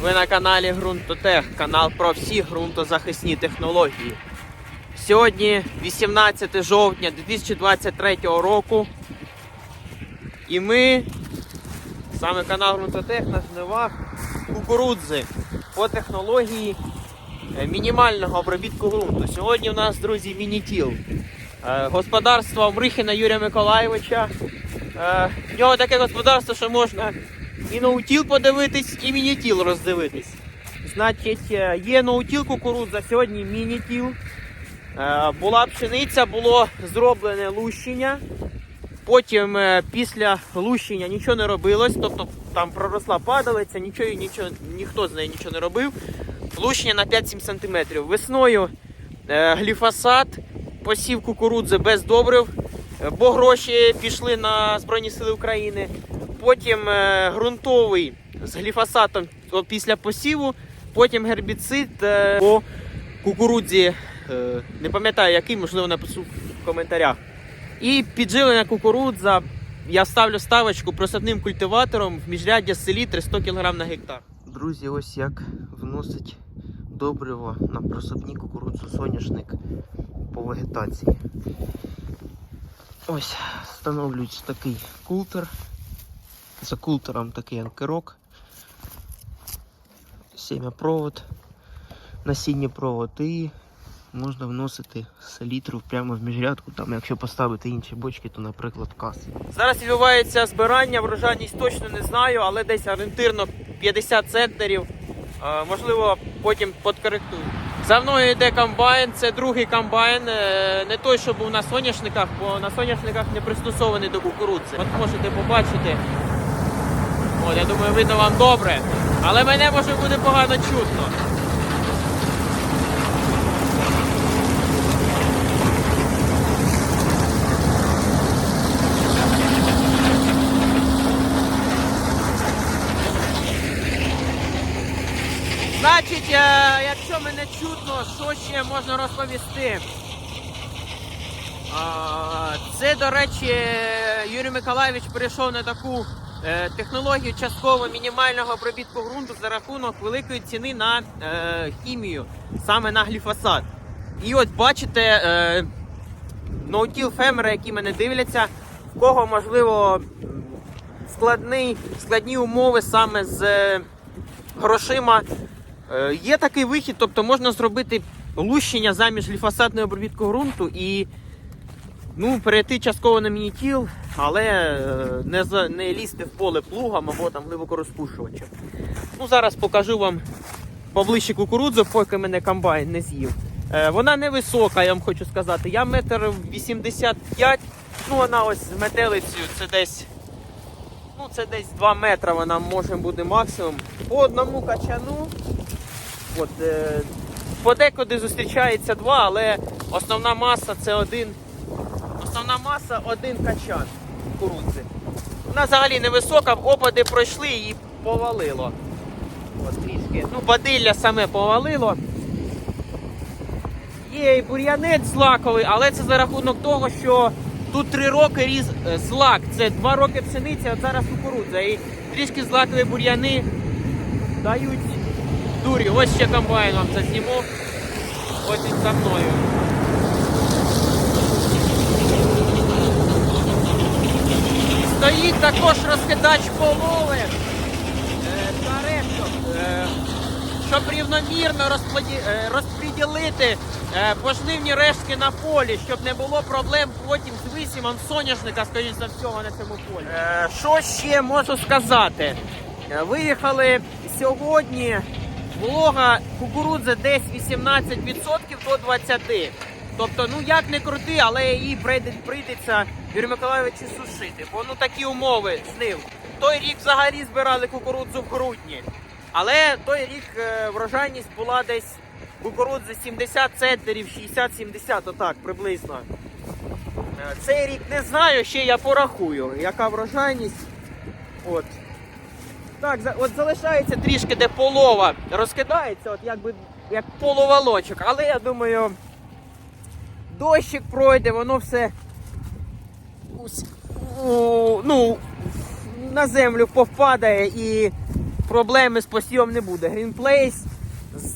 Ви на каналі Ґрунтотех, канал про всі ґрунтозахисні технології. Сьогодні 18 жовтня 2023 року. І ми, саме канал Ґрунтотех на жнивах кукурудзи по технології е, мінімального обробітку ґрунту. Сьогодні у нас, друзі, мінітіл. Е, Господарство Мрихіна Юрія Миколаєвича. Е, В нього таке господарство, що можна і ноутіл подивитись, і мінітіл роздивитись. Значить, е, є ноутіл кукурудза, сьогодні мінітіл. Е, Була пшениця, було зроблене лущення. Потім е, після лущення нічого не робилось, тобто там проросла падалиця, нічого, нічого, ніхто з нею нічого не робив. Лущення на 5-7 см. Весною гліфосат, посів кукурудзи без добрив, бо гроші пішли на Збройні Сили України. Потім е, ґрунтовий з гліфосатом після посіву, потім гербіцид е, по кукурудзі. Е, не пам'ятаю який, можливо, напишу в коментарях. І підживлення кукурудза. Я ставлю ставочку просадним культиватором в міжряддя селітри 100 кг на гектар. Друзі, ось як вносить добриво на просадні кукурудзу соняшник по вегетації. Ось встановлюється такий култер. За култером такий анкерок. Сім'я-провод, насіння провод і можна вносити селітру прямо в міжрядку, там якщо поставити інші бочки, то наприклад каси. Зараз відбувається збирання, врожайність точно не знаю, але десь орієнтирно 50 центнерів. Е, можливо, потім подкоректую. За мною йде комбайн, це другий комбайн, е, не той, що був на соняшниках, бо на соняшниках не пристосований до кукурудзи. От можете побачити. От, я думаю, видно вам добре. Але мене може буде погано чутно. Значить, е, якщо мене чутно, що ще можна розповісти? Це, до речі, Юрій Миколаївич перейшов на таку е, технологію частково мінімального обробітку ґрунту за рахунок великої ціни на е, хімію, саме на гліфосат. І от бачите, е, ноутіл фермери, які мене дивляться, в кого можливо складний, складні умови саме з е, грошима. Е, Є такий вихід, тобто можна зробити лущення замість гліфосатної обробітку ґрунту і ну, перейти частково на мінітіл, але е, не, за, не лізти в поле плугом або там глибокорозпушувачем. Ну, зараз покажу вам поближче кукурудзу, поки мене комбайн не з'їв. Е, Вона невисока, я вам хочу сказати. Я метр 85, ну вона ось з метелицею, це десь. Ну, це десь 2 метри вона може бути максимум. По одному качану. От, е, подекуди зустрічається два, але основна маса це один. Основна маса один качан кукурудзи. Вона взагалі невисока, опади пройшли і повалило. От трішки. Ну, бадилля саме повалило. Є і бур'янець злаковий, але це за рахунок того, що Тут три роки різ е, злак. Це два роки пшениці, от зараз кукурудза. І трішки злакові бур'яни дають дурі. Ось ще комбайн вам засніму. Ось він за мною. Стоїть також розкидач полови е, та решток, е, щоб рівномірно е, розподілити пожнивні рештки на полі, щоб не було проблем потім з висімом соняшника, скоріш за всього, на цьому полі. Що ще можу сказати? Виїхали сьогодні волога кукурудзи десь 18% до 20%. Тобто, ну як не крути, але її прийдеться Юрію Миколаївичу сушити. Бо ну такі умови з ним. Той рік взагалі збирали кукурудзу в грудні. Але той рік е, врожайність була десь кукурудзи 70 центнерів, 60-70, отак приблизно. Е, Цей рік не знаю, ще я порахую, яка врожайність. От. Так, от залишається трішки, де полова розкидається, от якби як половолочок. Але я думаю, дощик пройде, воно все ну, на землю повпадає і проблеми з посівом не буде. Greenplace з,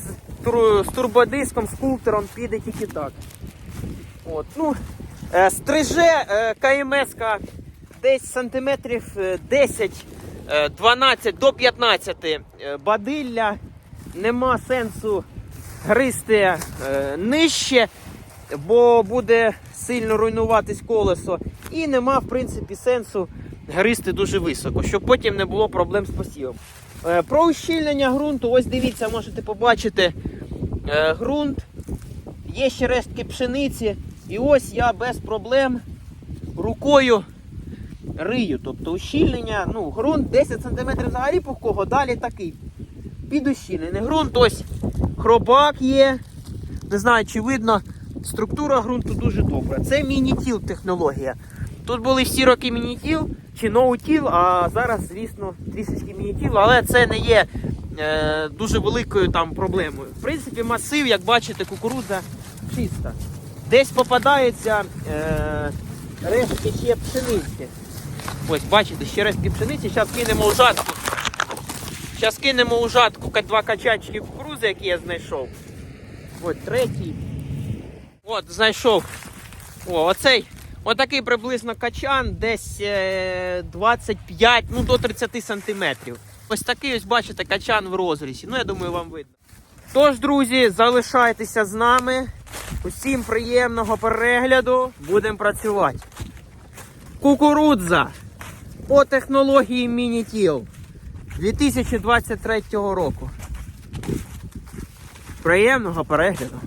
з турбодиском, з култером піде тільки так. От, ну, е, стриже е, КМС десь сантиметрів е, 10, е, 12 до 15 е, бадилля. Нема сенсу гризти нижче, бо буде сильно руйнуватись колесо. І нема, в принципі, сенсу гризти дуже високо, щоб потім не було проблем з посівом. Е, Про ущільнення ґрунту, ось дивіться, можете побачити е, ґрунт. Є ще рештки пшениці. І ось я без проблем рукою рию. Тобто ущільнення, ну, ґрунт 10 см взагалі пухкого, далі такий. Під ущільнений. Ґрунт ось хробак є. Не знаю, чи видно, структура ґрунту дуже добра. Це мінітіл технологія. Тут були всі роки мінітіл чи ноутіл, а зараз, звісно, трішечки мінітіл, але це не є е, дуже великою там проблемою. В принципі, масив, як бачите, кукурудза чиста. Десь попадаються е, рештки ще пшениці. Ось, бачите, ще рештки пшениці. Зараз кинемо у жатку. Зараз кинемо у жатку два качанчики кукурузи, які я знайшов. Ось третій. От, знайшов. О, оцей. Отакий приблизно качан, десь е, 25, ну до 30 сантиметрів. Ось такий ось бачите качан в розрізі. Ну, я думаю, вам видно. Тож, друзі, залишайтеся з нами. Усім приємного перегляду. Будемо працювати. Кукурудза по технології Мінітіл 2023 року. Приємного перегляду.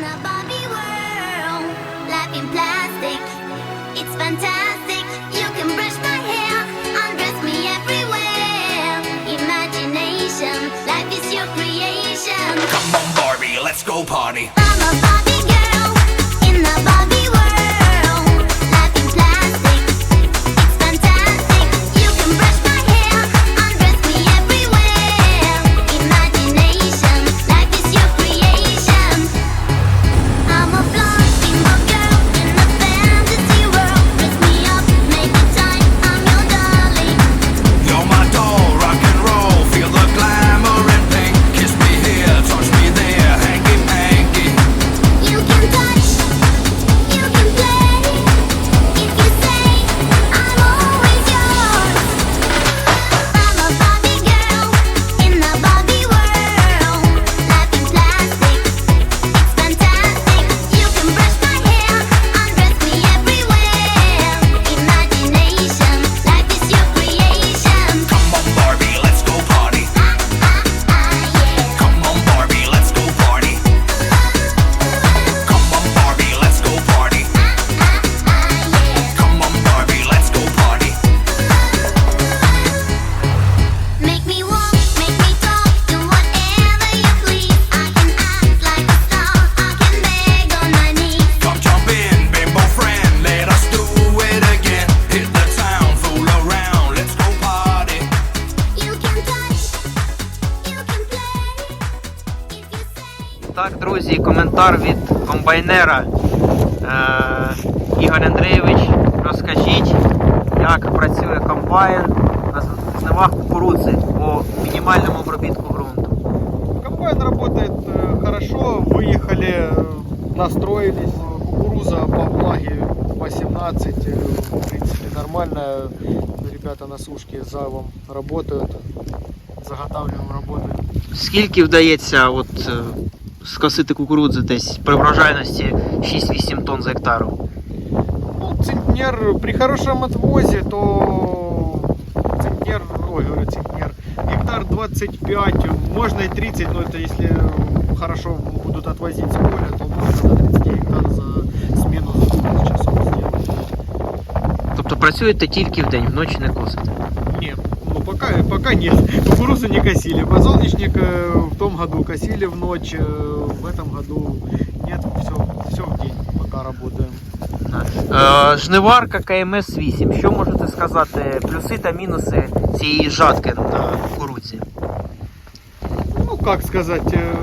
The Barbie world. Life in plastic, it's fantastic. You can brush my hair, undress me everywhere. Imagination, life is your creation. Come on, Barbie, let's go party. коментар від комбайнера. Е, Ігор Андрійович, розкажіть, як працює комбайн на жнивах кукурудзи по мінімальному обробітку ґрунту. Комбайн работает э, хорошо, выехали, э, настроились. Кукуруза по влаге 18, э, в принципе нормально. Ребята на сушке с завом работают, заготавливаем, работаем. Скільки вдається от, е, скосити кукурудзи десь при врожайності 6-8 тонн за гектару? Ну, центнер, при хорошем отвозе, то центнер, ой, говорю, центнер, гектар 25, можно и 30, но это если хорошо будут отвозить с поля, то можно до 30 гектар за смену за 40 часов сделать. Тобто працюєте тільки в день, вночі не косите. Нет, ну пока, пока нет. Кукурузу не косили. Подсолнечник э, в том году косили в ночь, э, в Этом году нет, все, все в день, пока работаем. Е, жниварка КМС 8. Що можете сказати? Плюси та мінуси цієї жатки на кукурудзі? Ну, как сказать, э,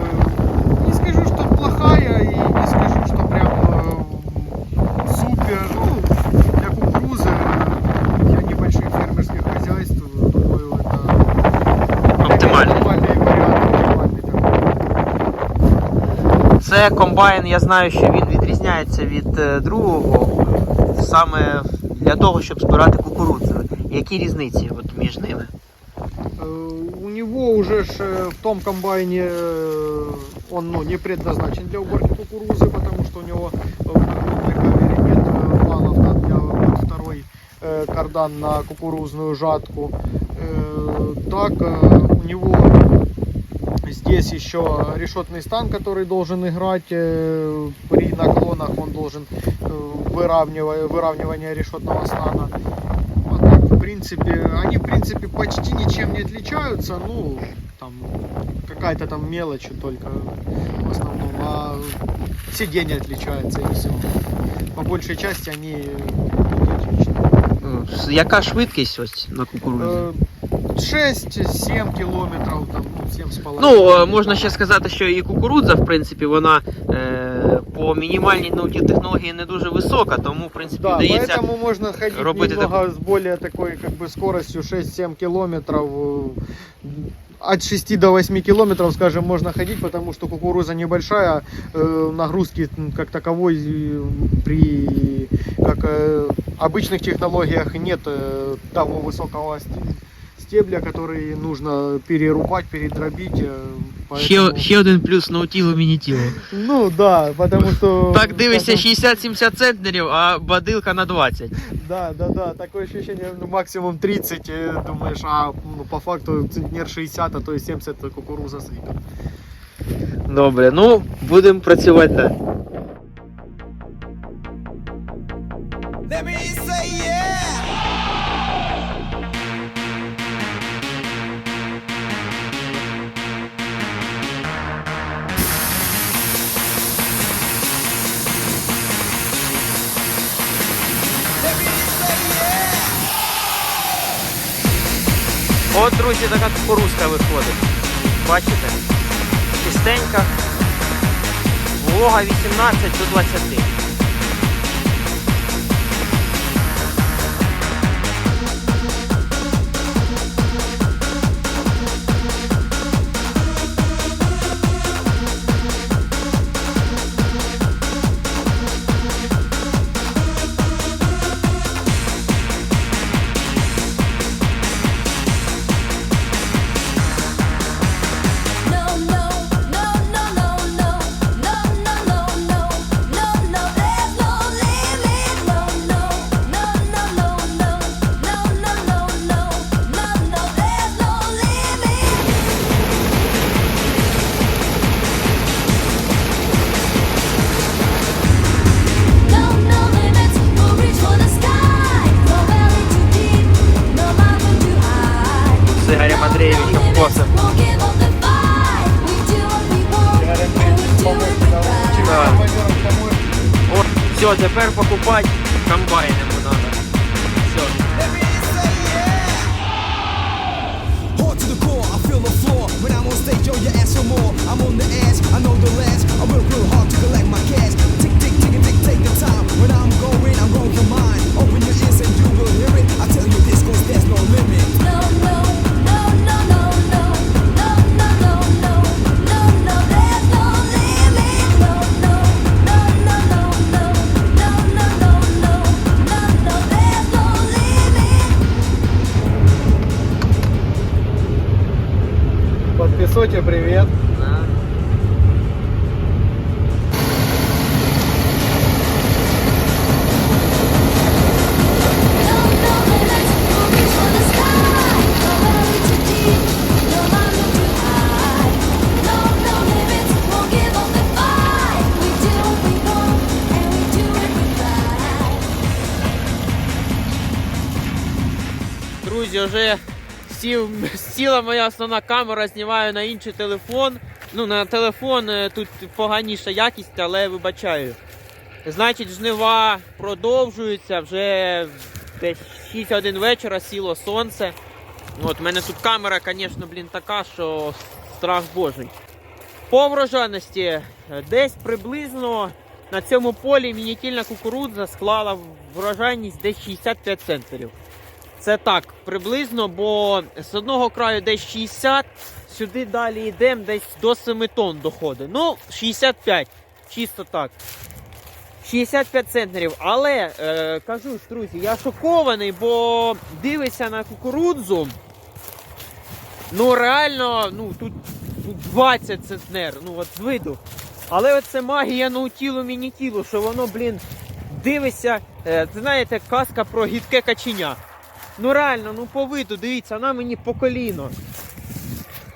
Це комбайн, я знаю, що він відрізняється від е, другого саме для того, щоб збирати кукурудзу. Які різниці от між ними? Э, У него уже ж э, в том комбайне э, он ну, не предназначен для уборки кукурузы, потому что у него э, в нагрудной камере нет э, валов да, для вот второй э, кардан на кукурузную жатку. Э, Так, э, у него Здесь еще решетный стан, который должен играть э, при наклонах, он должен э, выравнивая, выравнивание решетного стана. Так, в принципе, они, в принципе, почти ничем не отличаются. Ну, там, какая-то там мелочь только в основном. А сиденье отличается и все. По большей части они Яка швидкість ось на кукурудзі? Э, 6-7 километров, там, ну, 7 с половиной. Ну, е, можна ще сказати, що і кукурудза, в принципі, вона е, по мінімальній науці технології не дуже висока, тому, в принципі, Да, вдається. поэтому можно ходить робити немного с более такой как бы скоростью 6-7 километров. э, От 6 до 8 километров, скажем, можно ходить, потому что кукуруза небольшая, э, нагрузки м, как таковой э, при как, э, обычных технологиях нет э, того высокого сте- стебля, который нужно перерубать, передробить. э, Ще, поэтому- ще один плюс наутілу мінітілу. Ну да, потому что... Так дивишся скажем, 60-70 центнерів, а бадилка на 20. Да, да, да, такое ощущение, ну, максимум 30, э, думаешь, а ну, по факту центнер 60, а то и 70 это кукуруза сыпет. Добре, ну будемо працювати далі. Друзі, така кукурузка виходить. Бачите? Чистенька. Волога 18 до 20. все, тепер покупати комбайн йому треба. Все. Let me say yeah. Hard to the core, I feel the floor. When I'm on stage, yo, you ask for more. I'm on the edge, I know the last. I work real hard to collect my cash. Tick, tick, tick, tick, tick. take the time. When I'm going, I'm going for mine. Open your ears and you will hear it. I tell you this, cause there's no limit. привет. Да. Друзі, вже сів, сіла моя основна камера, знімаю на інший телефон. Ну, на телефон е, тут поганіша якість, але вибачаю. Значить, жнива продовжуються, вже десь 6 годин вечора сіло сонце. От, у мене тут камера, звісно, блін, така, що страх божий. По врожайності е, десь приблизно на цьому полі мінітільна кукурудза склала врожайність десь 65 центнерів. Це так, приблизно, бо з одного краю десь 60, сюди далі йдемо, десь до 7 тонн доходить. Ну, 65, чисто так. 65 центнерів. Але е, кажу ж, друзі, я шокований, бо дивишся на кукурудзу. Ну, реально, ну тут, тут 20 центнер, ну от з виду. Але оце магія наутілу мінітілу, що воно, блін, дивишся, е, знаєте, казка про гідке каченя. Ну реально, ну по виду, дивіться, вона мені по коліно.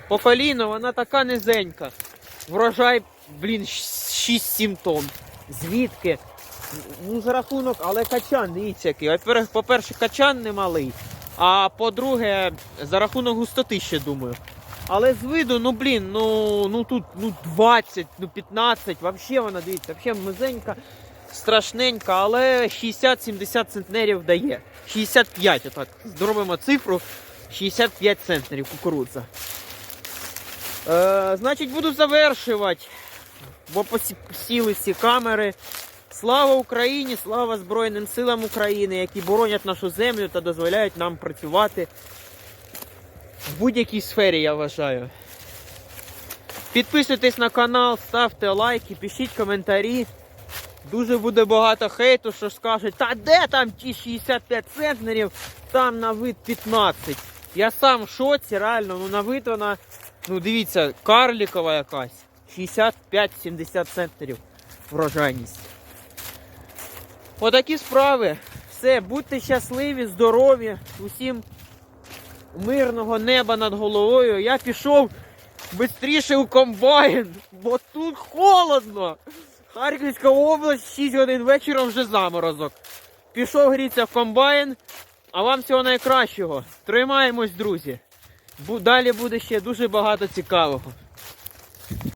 По коліно, вона така низенька. Врожай, блін, 6-7 тонн. Звідки? Ну, за рахунок, але качан, дивіться який. По-перше- качан немалий. А по-друге, за рахунок густоти ще думаю. Але з виду, ну блін, ну, ну тут ну 20, ну 15, взагалі вона дивіться, взагалі мизенька, страшненька, але 60-70 центнерів дає. 65, отак. Зробимо цифру. 65 центнерів кукурудза. Е, значить, буду завершувати. Бо посі- сіли всі камери. Слава Україні! Слава Збройним силам України, які боронять нашу землю та дозволяють нам працювати в будь-якій сфері, я вважаю. Підписуйтесь на канал, ставте лайки, пишіть коментарі. Дуже буде багато хейту, що скажуть, та де там ті 65 центнерів, там на вид 15. Я сам в шоці, реально, ну на вид вона, ну дивіться, карлікова якась. 65-70 центнерів врожайність. Отакі справи. Все, будьте щасливі, здорові, усім мирного неба над головою. Я пішов швидше у комбайн, бо тут холодно. Харківська область, 6 годин вечора вже заморозок. Пішов грітися в комбайн, а вам всього найкращого. Тримаємось, друзі. Далі буде ще дуже багато цікавого.